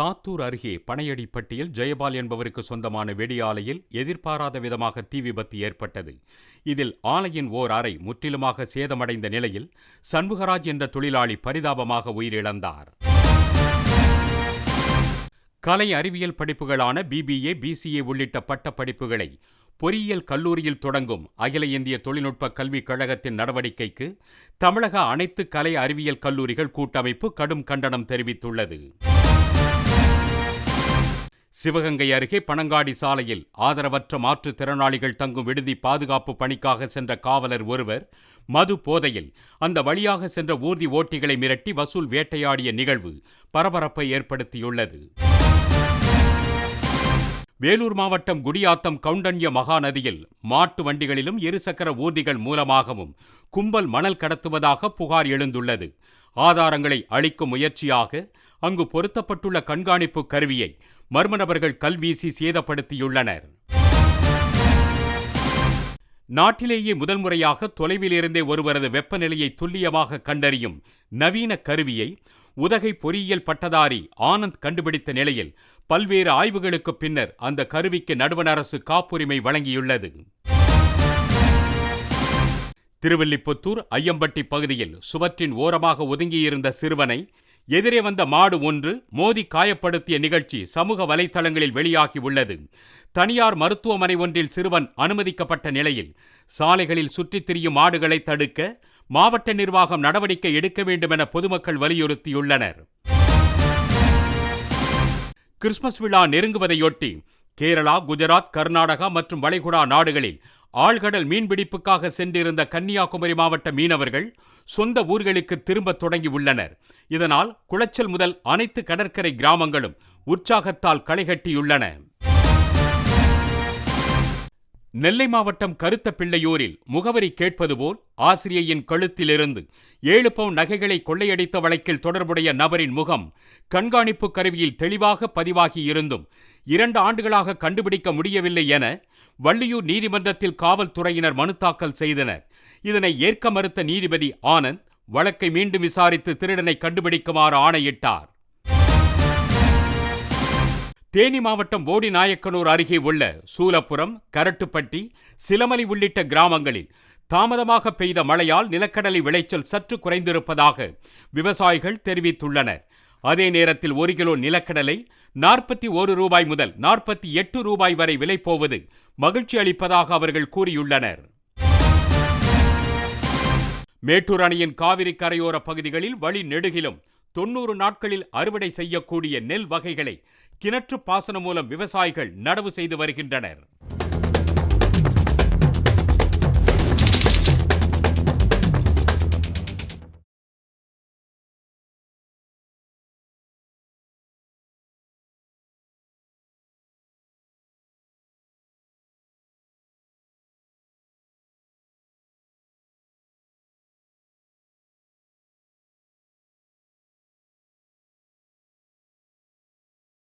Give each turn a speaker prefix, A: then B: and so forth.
A: சாத்தூர் அருகே பனையடிப்பட்டியில் ஜெயபால் என்பவருக்கு சொந்தமான வெடி ஆலையில் எதிர்பாராத விதமாக தீ விபத்து ஏற்பட்டது. இதில் ஆலையின் ஓர் அறை முற்றிலுமாக சேதமடைந்த நிலையில் சண்முகராஜ் என்ற தொழிலாளி பரிதாபமாக உயிரிழந்தார். கலை அறிவியல் படிப்புகளான பிபிஏ பிசிஏ உள்ளிட்ட பட்ட படிப்புகளை பொறியியல் கல்லூரியில் தொடங்கும் அகில இந்திய தொழில்நுட்ப கல்விக் கழகத்தின் நடவடிக்கைக்கு தமிழக அனைத்து கலை அறிவியல் கல்லூரிகள் கூட்டமைப்பு கடும் கண்டனம் தெரிவித்துள்ளது. சிவகங்கை அருகே பனங்காடி சாலையில் ஆதரவற்ற மாற்றுத்திறனாளிகள் தங்கும் விடுதி பாதுகாப்பு பணிக்காக சென்ற காவலர் ஒருவர் மது போதையில் அந்த வழியாக சென்ற ஊர்தி ஓட்டிகளை மிரட்டி வசூல் வேட்டையாடிய நிகழ்வு பரபரப்பை ஏற்படுத்தியுள்ளது. வேலூர் மாவட்டம் குடியாத்தம் கவுண்டன்ய மகாநதியில் மாட்டு வண்டிகளிலும் இருசக்கர ஊர்திகள் மூலமாகவும் கும்பல் மணல் கடத்துவதாக புகார் எழுந்துள்ளது. ஆதாரங்களை அளிக்கும் முயற்சியாக அங்கு பொருத்தப்பட்டுள்ள கண்காணிப்பு கருவியை மர்ம நபர்கள் கல்வீசி சேதப்படுத்தியுள்ளனர். நாட்டிலேயே முதல் முறையாக தொலைவில் இருந்தே ஒருவரது வெப்பநிலையை துல்லியமாக கண்டறியும் நவீன கருவியை உதகை பொறியியல் பட்டதாரி ஆனந்த் கண்டுபிடித்த நிலையில் பல்வேறு ஆய்வுகளுக்கு பின்னர் அந்த கருவிக்கு நடுவண் அரசு காப்புரிமை வழங்கியுள்ளது. திருவில்லிபுத்தூர் ஐயம்பட்டி பகுதியில் சுவற்றின் ஓரமாக ஒதுங்கியிருந்த சிறுவனை எதிரே வந்த மாடு ஒன்று மோதி காயப்படுத்திய நிகழ்ச்சி சமூக வலைதளங்களில் வெளியாகி உள்ளது தனியார் மருத்துவமனை ஒன்றில் சிறுவன் அனுமதிக்கப்பட்ட நிலையில் சாலைகளில் சுற்றித் திரியும் மாடுகளை தடுக்க மாவட்ட நிர்வாகம் நடவடிக்கை எடுக்க வேண்டும் என பொதுமக்கள் வலியுறுத்தியுள்ளனர். கிறிஸ்துமஸ் விழா நெருங்குவதையொட்டி கேரளா குஜராத் கர்நாடகா மற்றும் வளைகுடா நாடுகளில் ஆழ்கடல் மீன்பிடிப்புக்காக சென்றிருந்த கன்னியாகுமரி மாவட்ட மீனவர்கள் சொந்த ஊர்களுக்கு திரும்ப தொடங்கி உள்ளனர் இதனால் குளச்சல் முதல் அனைத்து கடற்கரை கிராமங்களும் உற்சாகத்தால் களைகட்டியுள்ளன நெல்லை மாவட்டம் கருத்த பிள்ளையூரில் முகவரி கேட்பது போல் ஆசிரியையின் கழுத்திலிருந்து ஏழு பவுன் நகைகளை கொள்ளையடித்த வழக்கில் தொடர்புடைய நபரின் முகம் கண்காணிப்பு கருவியில் தெளிவாக பதிவாகி இருந்தும் இரண்டு ஆண்டுகளாக கண்டுபிடிக்க முடியவில்லை என வள்ளியூர் நீதிமன்றத்தில் காவல்துறையினர் மனு தாக்கல் செய்தனர். இதனை ஏற்க மறுத்த நீதிபதி ஆனந்த் வழக்கை மீண்டும் விசாரித்து திருடனை கண்டுபிடிக்குமாறு ஆணையிட்டார். தேனி மாவட்டம் போடி நாயக்கனூர் அருகே உள்ள சூலப்புரம் கரட்டுப்பட்டி சிலமலி உள்ளிட்ட கிராமங்களில் தாமதமாக பெய்த மழையால் நிலக்கடலை விளைச்சல் சற்று குறைந்திருப்பதாக விவசாயிகள் தெரிவித்துள்ளனர். அதே நேரத்தில் ஒரு கிலோ நிலக்கடலை நாற்பத்தி ஒரு ரூபாய் முதல் நாற்பத்தி எட்டு ரூபாய் வரை விலை போவது மகிழ்ச்சி அளிப்பதாக அவர்கள் கூறியுள்ளனர். மேட்டூர் அணையின் காவிரி கரையோர பகுதிகளில் வழி நெடுகிலும் தொன்னூறு நாட்களில் அறுவடை செய்யக்கூடிய நெல் வகைகளை கிணற்று பாசனம் மூலம் விவசாயிகள் நடவு செய்து வருகின்றனர்.